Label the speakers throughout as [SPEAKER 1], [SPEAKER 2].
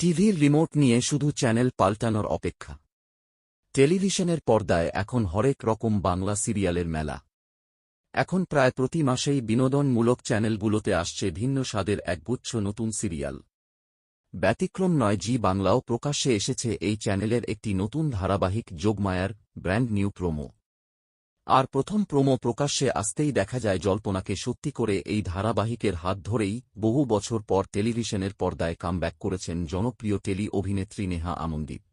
[SPEAKER 1] টিভির রিমোট নিয়ে শুধু চ্যানেল পাল্টানোর অপেক্ষা। টেলিভিশনের পর্দায় এখন হরেক রকম বাংলা সিরিয়ালের মেলা। এখন প্রায় প্রতি মাসেই বিনোদনমূলক চ্যানেলগুলোতে আসছে ভিন্ন স্বাদের একগুচ্ছ নতুন সিরিয়াল। ব্যতিক্রম নয় জি বাংলাও প্রকাশ্যে এসেছে এই চ্যানেলের একটি নতুন ধারাবাহিক যোগমায়ার ব্র্যান্ড নিউ প্রোমো। আর প্রথম প্রোমো প্রকাশ্যে আসতেই দেখা যায় জল্পনাকে সত্যি করে এই ধারাবাহিকের হাত ধরেই বহু বছর পর টেলিভিশনের পর্দায় কামব্যাক করেছেন জনপ্রিয় টেলি অভিনেত্রী নেহা আমন্দিত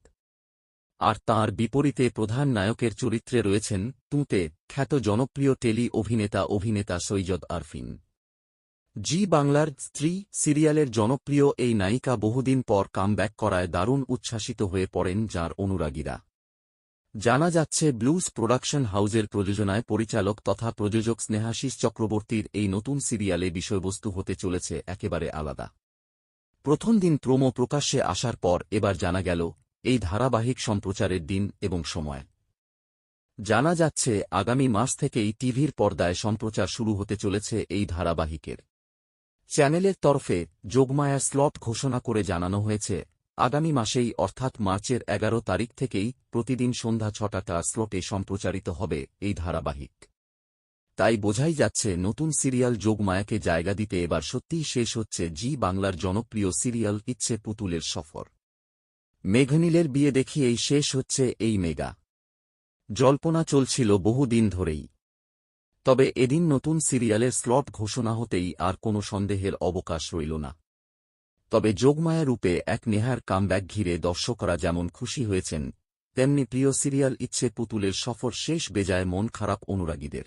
[SPEAKER 1] আর তাঁর বিপরীতে প্রধান নায়কের চরিত্রে রয়েছেন তুঁতে খ্যাত জনপ্রিয় টেলি অভিনেতা অভিনেতা সৈয়দ আরফিন। জি বাংলার স্ত্রী সিরিয়ালের জনপ্রিয় এই নায়িকা বহুদিন পর কামব্যাক করায় দারুণ উচ্ছ্বাসিত হয়ে পড়েন যার অনুরাগীরা। জানা যাচ্ছে ব্লুজ প্রোডাকশন হাউজের প্রযোজনায় পরিচালক তথা প্রযোজক স্নেহাশিস চক্রবর্তীর এই নতুন সিরিয়ালে বিষয়বস্তু হতে চলেছে একেবারে আলাদা। প্রথম দিন প্রোমো প্রকাশ্যে আসার পর এবার জানা গেল, এই ধারাবাহিক সম্প্রচারের দিন এবং সময়। জানা যাচ্ছে, আগামী মাস থেকেই টিভির পর্দায় সম্প্রচার শুরু হতে চলেছে এই ধারাবাহিকের। চ্যানেলের তরফে যোগমায়া স্লট ঘোষণা করে জানানো হয়েছে আগামী মাসেই, অর্থাৎ মার্চের এগারো তারিখ থেকেই, প্রতিদিন সন্ধ্যা ছটাটা স্লটে সম্প্রচারিত হবে এই ধারাবাহিক। তাই বোঝাই যাচ্ছে, নতুন সিরিয়াল যোগমায়াকে জায়গা দিতে এবার সত্যিই শেষ হচ্ছে জি বাংলার জনপ্রিয় সিরিয়াল ইচ্ছে পুতুলের সফর। মেঘনীলের বিয়ে দেখিয়েই শেষ হচ্ছে এই মেগা। জল্পনা চলছিল বহুদিন ধরেই। তবে এদিন নতুন সিরিয়ালের স্লট ঘোষণা হতেই আর কোনো সন্দেহের অবকাশ রইল না। তবে যোগমায়া রূপে এক নেহার কামব্যাক ঘিরে দর্শকরা যেমন খুশি হয়েছেন, তেমনি প্রিয় সিরিয়াল ইচ্ছে পুতুলের সফর শেষ বেজায় মন খারাপ অনুরাগীদের।